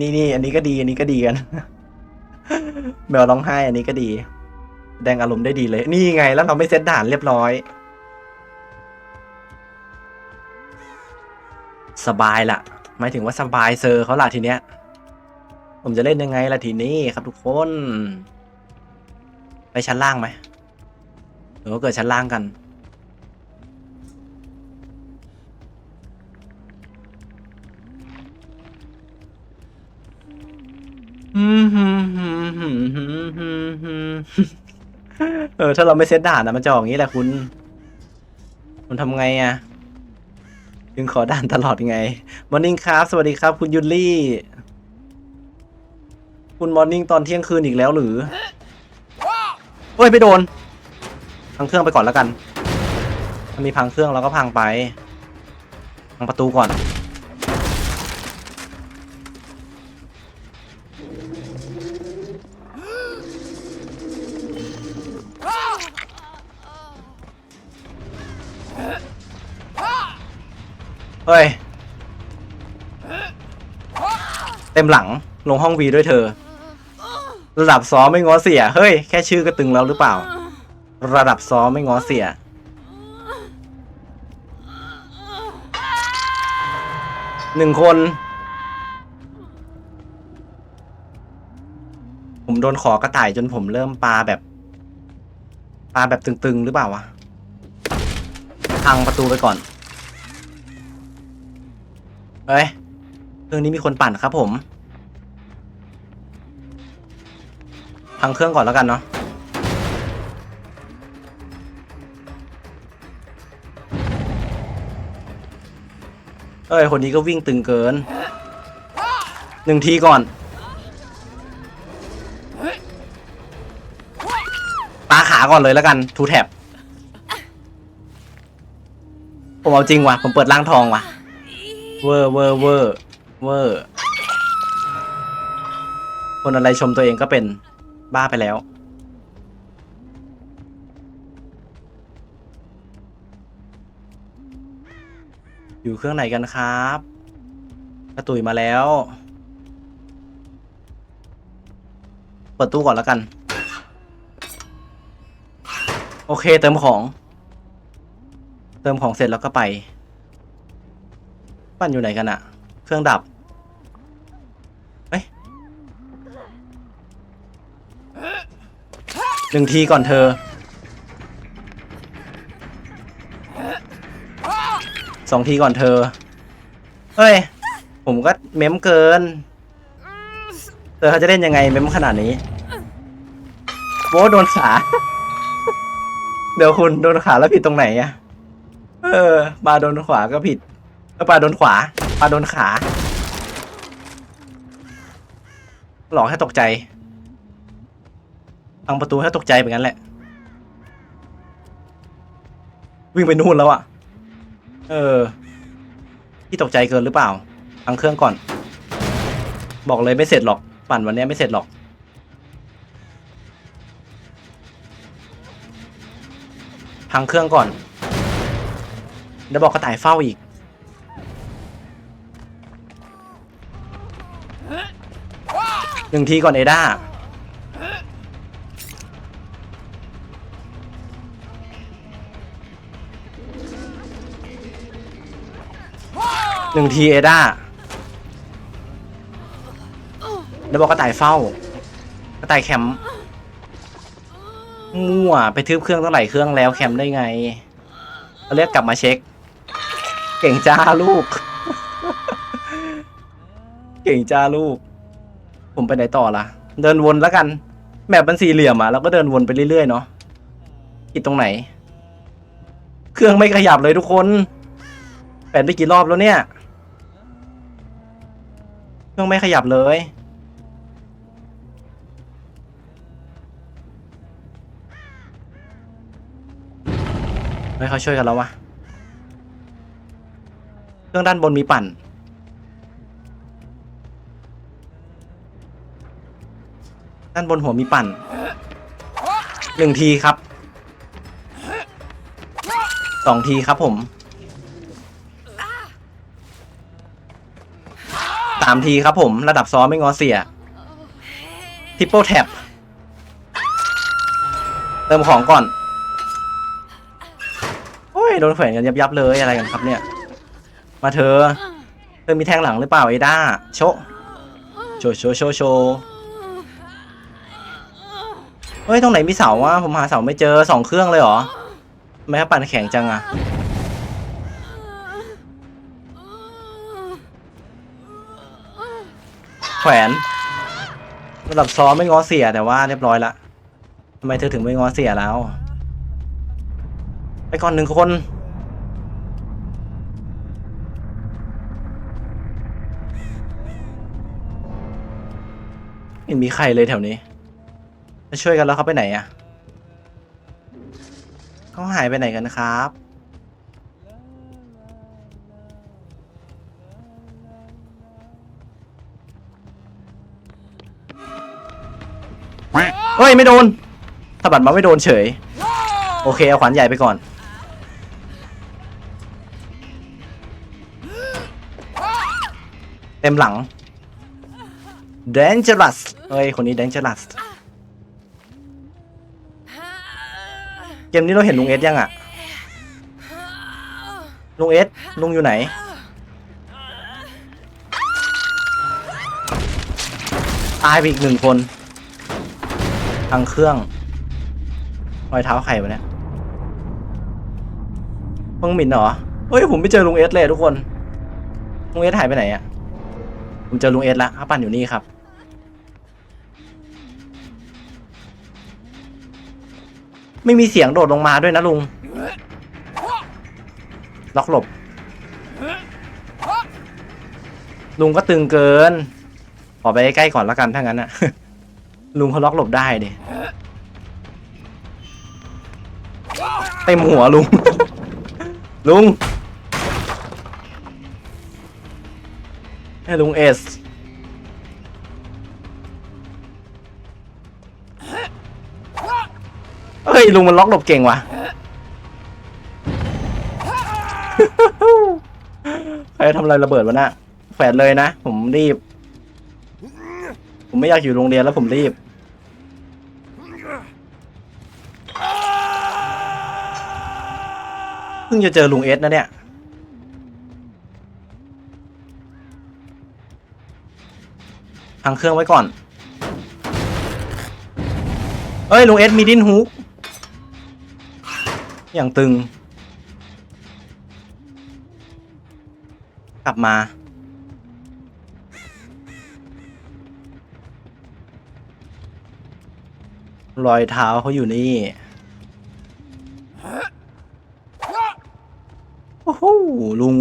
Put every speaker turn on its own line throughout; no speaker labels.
นี่นี่อันนี้ก็ดี อันนี้ก็ดีกัน แมวร้องไห้ อันนี้ก็ดี แดงอารมณ์ได้ดีเลย นี่ไงแล้วเราไม่เซตด่านเรียบร้อย สบายละหมายถึงว่าสบายเซอร์เขาล่ะทีเนี้ย ผมจะเล่นยังไงล่ะทีนี้ครับทุกคน ไปชั้นล่างไหมหรือว่าเกิดชั้นล่างกัน เออถ้าเราไม่เซตด่านนะมันจะออกอย่างนี้แหละคุณคุณทำไงอะยังขอด่านตลอดไง มอร์นิ่งครับ สวัสดีครับ คุณยุลลี่ คุณมอร์นิ่งตอนเที่ยงคืนอีกแล้วหรือเฮ้ย ไม่โดน พังเครื่องไปก่อนแล้วกัน ถ้ามีพังเครื่องเราก็พังไป พังประตูก่อน เฮ้ย เต็มหลังลงห้องวีด้วยเธอ ระดับซ้อมไม่ง้อเสีย เฮ้ย แค่ชื่อก็ตึงแล้วหรือเปล่า ระดับซ้อมไม่ง้อเสีย หนึ่งคน ผมโดนขอกระต่ายจนผมเริ่มปลาแบบปลาแบบตึงๆ หรือเปล่าวะพังประตูไปก่อน เฮ้ยเครื่องนี้มีคนปั่นครับผม พังเครื่องก่อนแล้วกันเนาะเอ้ย คนนี้ก็วิ่งตึงเกิน หนึ่งทีก่อน ปาขาก่อนเลยแล้วกัน ทูแท็บ ผมเอาจริงว่ะ ผมเปิดร่างทองว่ะ เวอร์เวอร์เวอร์เวอร์คนอะไรชมตัวเองก็เป็นบ้าไปแล้ว อยู่เครื่องไหนกันครับกระตุยมาแล้ว เปิดตู้ก่อนแล้วกัน โอเคเติมของ เติมของเสร็จแล้วก็ไป ปั้นอยู่ไหนกันอะเครื่องดับเฮ้ยหนึ่งทีก่อนเธอสองทีก่อนเธอ เฮ้ย ผมก็เม้มเกิน เธอเขาจะเล่นยังไงเม้มขนาดนี้โว้โดนขา เดี๋ยวคุณโดนขาแล้วผิดตรงไหนอะเออ มาโดนขวาก็ผิด เออปลาโดนขวาปลาโดนขา หลอกให้ตกใจพังประตูให้ตกใจแบบนั้นแหละ วิ่งไปนู่นแล้วอะเออที่ตกใจเกินหรือเปล่าพังเครื่องก่อน บอกเลยไม่เสร็จหรอก ปั่นวันนี้ไม่เสร็จหรอกพังเครื่องก่อนเดี๋ยวบอกกระต่ายเฝ้าอีก หนึ่งทีก่อนเอด้าหนึ่งทีเอด้าเดี๋ยวบอกกระต่ายเฝ้ากระต่ายแคมป์มั่วไปทืบเครื่องตั้งหลายเครื่องแล้วแคมป์ได้ไงเรียกกลับมาเช็ค เก่งจ้าลูก เก่งจ้าลูก ผมไปไหนต่อละเดินวนแล้วกันแมปมันสี่เหลี่ยมอะเราก็เดินวนไปเรื่อยๆเนาะผิดตรงไหน เครื่องไม่ขยับเลยทุกคน แปดไปกี่รอบแล้วเนี่ย เครื่องไม่ขยับเลย ไม่เขาช่วยกันแล้ววะ เครื่องด้านบนมีปั่น ด้านบนหัวมีปั่นหนึ่งทีครับสองทีครับผมตามทีครับผมระดับซ้อมไม่งอเสียทิปเปิลแท็บเติมของก่อน โอ้ย โดนแขวนกันยับยับๆเลยอะไรกันครับเนี่ย มาเธอ เธอมีแทงหลังหรือเปล่าไอ้ด้า โชโชว์โชว์โชว์โชว์ เฮ้ยตรงไหนมีเสาวะผมหาเสาไม่เจอสองเครื่องเลยเหรอทำไมเขปั่นแข็งจังอะแขวนระดับซ้อมไม่ง้อเสียแต่ว่าเรียบร้อยละทำไมเธอถึงไม่ง้อเสียแล้ว ไปก่อนหนึ่งคนไม่มีใครเลยแถวนี้ จะช่วยกันแล้วเขาไปไหนอะเขาหายไปไหนกันครับ เฮ้ย ไม่โดนสะบัดมาไม่โดนเฉย โอเค เอาขวานใหญ่ไปก่อน เต็มหลัง dangerous เฮ้ย คนนี้ dangerous เกมนี้เราเห็นลุงเอสยังอะลุงเอสลุงอยู่ไหน ตายไปอีกหนึ่งคนทางเครื่องรอยเท้าใครวะเนี่ยเพิ่งหมินเหรอเฮ้ยผมไม่เจอลุงเอสเลยทุกคนลุงเอสหายไปไหนอะผมเจอลุงเอสละอาปั่นอยู่นี่ครับ ไม่มีเสียงโดดลงมาด้วยนะลุง ล็อกหลบ ลุงก็ตึงเกินขอไปใกล้ก่อนละกันถ้างั้นอะลุงเขาล็อกหลบได้ดิเต็มหัวลุง ลุงให้ลุงเอส เฮ้ยลุงมันล็อกหลบเก่งว่ะ ใครทำอะไรระเบิดวะน่ะแฝดเลยนะ ผมรีบ ผมไม่อยากอยู่โรงเรียนแล้วผมรีบ เพิ่งจะเจอลุงเอสนะเนี่ยทางเครื่องไว้ก่อน เอ้ยลุงเอสมีดิ้นฮุก อย่างตึง กลับมา รอยเท้าเขาอยู่นี่ โอ้โหลุง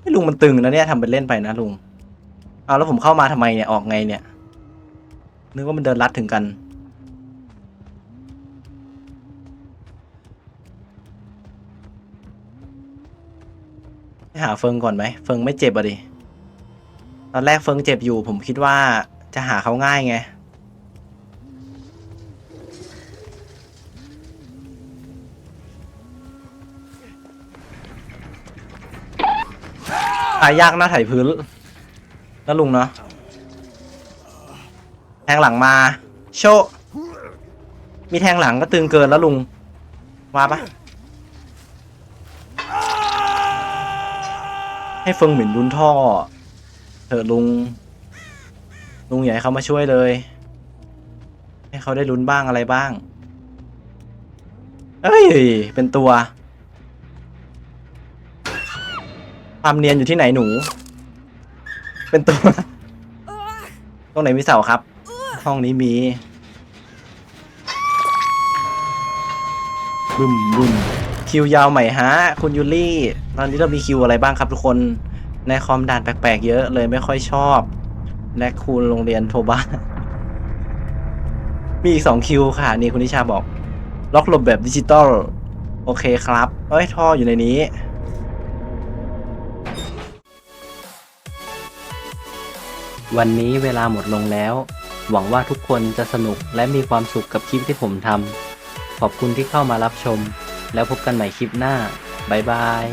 ไม่ลุงมันตึงนะเนี่ยทำเป็นเล่นไปนะลุง เอาแล้วผมเข้ามาทำไมเนี่ย ออกไงเนี่ย นึกว่ามันเดินลัดถึงกัน หาเฟิงก่อนไหม เฟิงไม่เจ็บอะดิ ตอนแรกเฟิงเจ็บอยู่ ผมคิดว่าจะหาเขาง่ายไง หายากหน้าไถพื้นแล้วลุงเนาะ แทงหลังมา โช มีแทงหลังก็ตึงเกินแล้วลุง ว่าปะ ให้เฟิงหมิ่นรุนท่อ เถอะลุง ลุงอยากให้เขามาช่วยเลย ให้เขาได้ลุ้นบ้างอะไรบ้าง เอ้ย เป็นตัว ความเนียนอยู่ที่ไหนหนู เป็นตัว ตรงไหนมีเสาครับ ห้องนี้มีบึมบึมคิวยาวใหม่ฮะ คุณยูรี่ อนนี้เรามีคิวอะไรบ้างครับทุกคน ในคอมด่านแปลกๆเยอะเลยไม่ค่อยชอบ และคูณโรงเรียนโทบ้า มีอีกสองคิวค่ะ นี่คุณนิชาบอก ล็อกหลบแบบดิจิตอล โอเคครับ เอ้ย ท่ออยู่ในนี้
วันนี้เวลาหมดลงแล้ว หวังว่าทุกคนจะสนุกและมีความสุขกับคลิปที่ผมทำ ขอบคุณที่เข้ามารับชม แล้วพบกันใหม่คลิปหน้า บ๊ายบาย